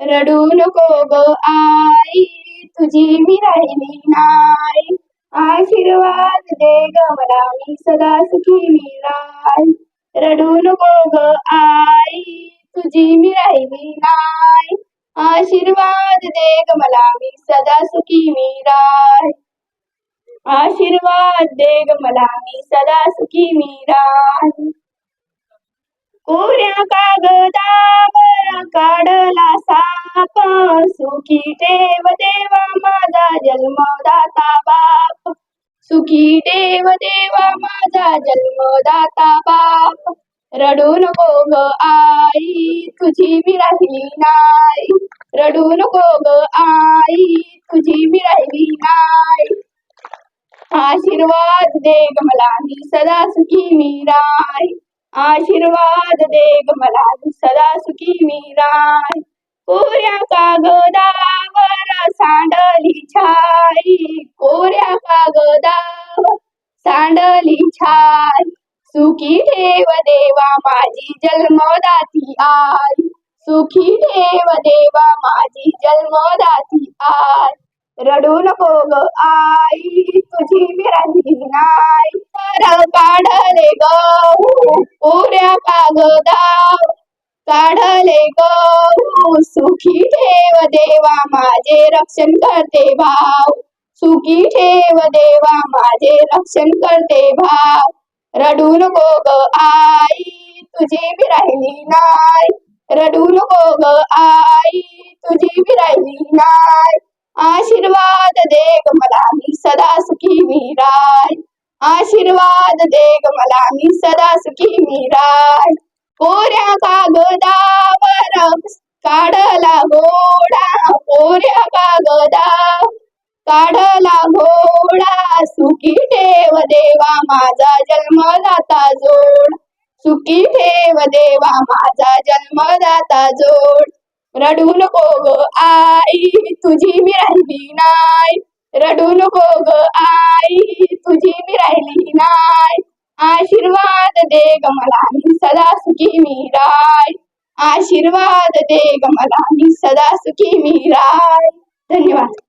रडू नको ग आई तुझी मी राहिली नाही. आशीर्वाद दे ग मला मी सदा सुखी मी राय रडू नको ग आई तुझी मी राहिली नाय आशीर्वाद दे ग मला मी सदा सुखी मी राय आशीर्वाद दे ग मला मी सदा सुखी मी राय कोऱ्या कागदावर काढला साप. सुखी देव देवा माझा जन्मदाता बाप. सुखी देव देवा माझा जन्मदाता बाप. रडू नको ग आई तुझी मी राहिली नाही. रडू नको ग आई तुझी मी राहिली नाही. आशीर्वाद दे ग मला मी सदा सुखी मी राही आशीर्वाद दे ग मला सदा सुखी मी राही कोऱ्या कागदावर सांडली छाई. कोऱ्या कागदावर सांडली छाई. सुखी ठेव देवा माझी जन्मदाती आई. सुखी ठेव देवा माझी जन्मदाती आई. रडू नको ग आई तुझी मी राहिली नाही. तर काढले ग. पुऱ्या कागदा काढले ग. सुखी ठेव देवा माझे रक्षण करते भाव सुखी ठेव देवा माझे रक्षण करते भाव रडू नको ग आई तुझी बी राहिली नाही. रडू नको ग आई तुझी बी राहिली नाही. आशीर्वाद दे ग मला मी सदा सुखी मी राय आशीर्वाद दे ग मला मी सदा सुखी मी राय कोऱ्या कागदावर काढला घोडा. कोऱ्या कागदा काढला घोडा. सुखी ठेव देवा माझा जन्मदाता जोड. सुखी ठेव देवा माझा जन्मदाता जोड. रडू नको ग आई तुझी मी राहिली नाही. रडू नको ग आई तुझी मी राहिली नाही. आशीर्वाद दे ग मला मी सदा सुखी मी राय आशीर्वाद दे ग मला मी सदा सुखी मी राय धन्यवाद.